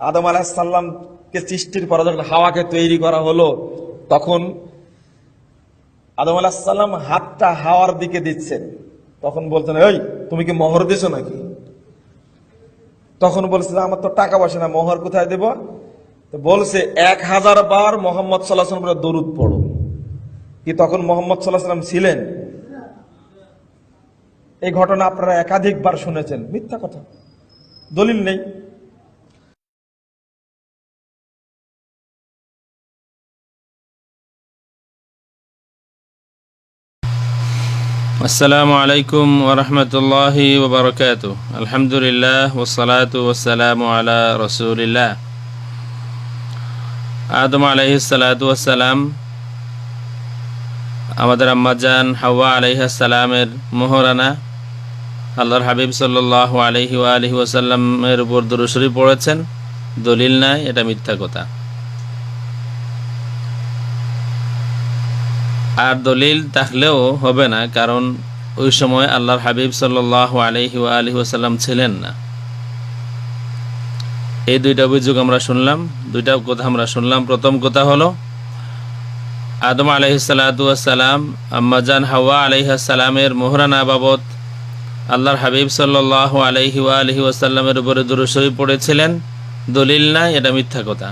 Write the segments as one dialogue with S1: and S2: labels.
S1: আদম আলাহিসাল্লামকে সৃষ্টির পরে যখন হাওয়াকে তৈরি করা হলো, তখন আদম আলাহিসাল্লাম হাতটা হাওয়ার দিকে দিচ্ছেন। তখন বলছেন ওই তুমি কি মোহর দিছো নাকি? তখন বলছে, আমার তো টাকা পয়সা না মোহর কোথায় দেব? তো বলছে, এক হাজার বার মোহাম্মদ সাল্লাহ দরুদ পড়ো। কি তখন মোহাম্মদ সাল্লাহ ছিলেন? এই ঘটনা আপনারা একাধিকবার শুনেছেন। মিথ্যা কথা। দলিল নেই।
S2: আসসালামু আলাইকুম ওরহমতুল্লাহি ওবরকাত আলহামদুলিল্লাহ ওসালাত ওসালাম আলা রসুলিল্লাহ। আদম আলাইহি আমাদের আম্মাজান হাওয়া আলাইহা সালামের মোহরানা, আল্লাহর হাবিব সাল্লাহ আলহি আলহি ওয়াসাল্লামের উপর দুরুসরি পড়েছেন। দলিল নাই, এটা মিথ্যা কথা। আর দলিল থাকলেও হবে না, কারণ ওই সময় আল্লাহর হাবিব সাল্লাহ আলহি ছিলেন না। এই দুইটা অভিযোগ আমরা শুনলাম, দুইটা কথা আমরা শুনলাম। প্রথম কথা হলো, আদম আলহি সালাতাম আম্মাজান হাওয়া আলহিসাল্লামের মোহরানা বাবদ আল্লাহর হাবিব সাল্লাহ আলহি আলহি ওসাল্লামের উপরে দুরুসই পড়েছিলেন। দলিল নাই, এটা মিথ্যা কথা।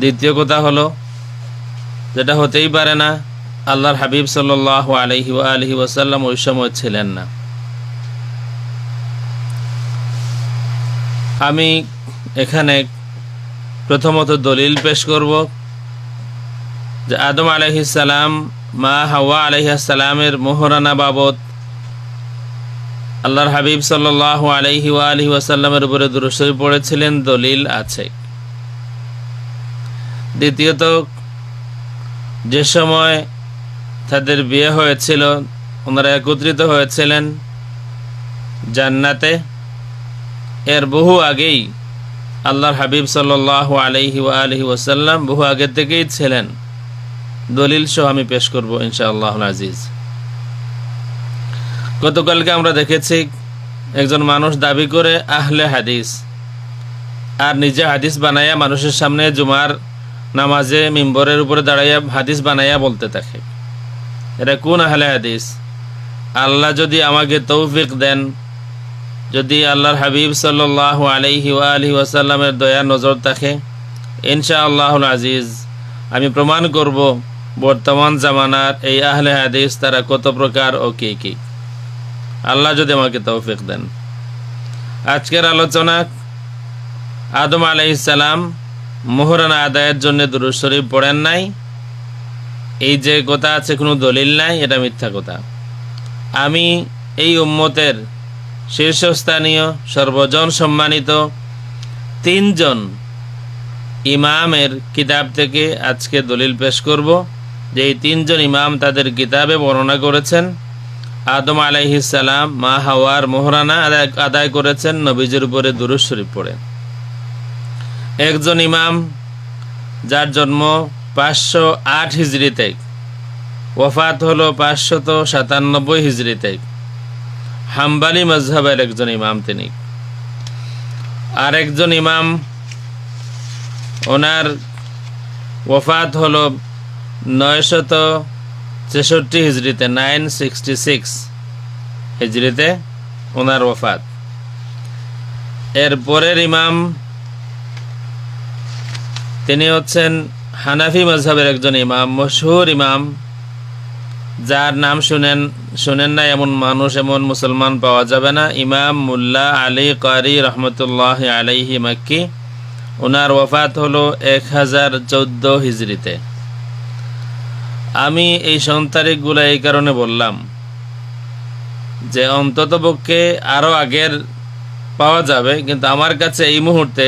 S2: দ্বিতীয় কথা হলো যেটা হতেই পারে না, আল্লাহর হাবিব সাল্লাহ আলহি আলহি ওয়াসাল্লাম ওই সময় ছিলেন না। আমি এখানে প্রথমত দলিল পেশ করব যে আদম আলহিসাল্লাম মা হাওয়া আলহিসাল্লামের মোহরানা বাবদ আল্লাহর হাবিব সাল্লাহ আলহি আলহি ওয়াসাল্লামের উপরে দুরসই পড়েছিলেন, দলিল আছে। দ্বিতীয়ত যে সময় তাদের বিয়ে হয়েছিল, ওনারা একত্রিত হয়েছিলেন জান্নাতে। এর বহু আগেই আল্লাহর হাবিব সাল্লাহ আলহি আলহি ওসাল্লাম বহু আগে থেকেই ছিলেন। দলিল সহ আমি পেশ করব ইনশাআল্লাহ আজিজ। গতকালকে আমরা দেখেছি একজন মানুষ দাবি করে আহলে হাদিস, আর নিজে হাদিস বানাইয়া মানুষের সামনে জুমার নামাজে মিম্বরের উপরে দাঁড়াইয়া হাদিস বানাইয়া বলতে থাকে। এটা কোন আহলে হাদিস? আল্লাহ যদি আমাকে তৌফিক দেন, যদি আল্লাহর হাবিব সাল্লাহ আলহি আলহি ওয়াসাল্লামের দয়া নজর থাকে ইনশা আল্লাহুল আজিজ, আমি প্রমাণ করব বর্তমান জামানার এই আহলে হাদিস তারা কত প্রকার ও কী কী। আল্লাহ যদি আমাকে তৌফিক দেন। আজকের আলোচনা আদম আলাইসালাম মোহরানা আদায়ের জন্য দুরুদ শরীফ পড়েন নাই। এই যে কথা আছে, কোনো দলিল নাই, এটা মিথ্যা কথা। আমি এই উম্মতের শীর্ষস্থানীয়, সর্বজন সম্মানিত তিনজন ইমামের কিতাব থেকে আজকে দলিল পেশ করব। যে এই তিনজন ইমাম তাদের কিতাবে বর্ণনা করেছেন। আদম আলাইহিসাল্লাম মা হাওয়ার মোহরানা আদায় আদায় করেছেন, নবীজের উপরে দুরুদ শরীফ পড়ে একজন ইমাম, যার জন্ম পাঁচশো আট হিজড়িতে। ওফাত হলো পাঁচশত সাতানব্বই হিজড়িতে। হাম্বালি মজহাবের একজন ইমাম তিনি। আর একজন ইমাম, ওনার ওফাত হলো নয়শত ছেষট্টি হিজড়িতে, নাইন সিক্সটি সিক্স হিজড়িতে ওনার ওফাত। এর পরের ইমাম তিনি হচ্ছেন হানাফি মজহাবের একজন ইমাম, মশহুর ইমাম। যার নাম শুনেন শুনেন না এমন মানুষ, এমন মুসলমান পাওয়া যাবে না। ইমাম মুল্লা আলী কারি রহমতুল্লাহ আলাইহি মাক্কি ওনার ওফাত হলো এক হাজার চোদ্দ হিজড়িতে আমি এই সন্তারিকগুলো এই কারণে বললাম যে, অন্ততপক্ষে আরও আগের পাওয়া যাবে, কিন্তু আমার কাছে এই মুহূর্তে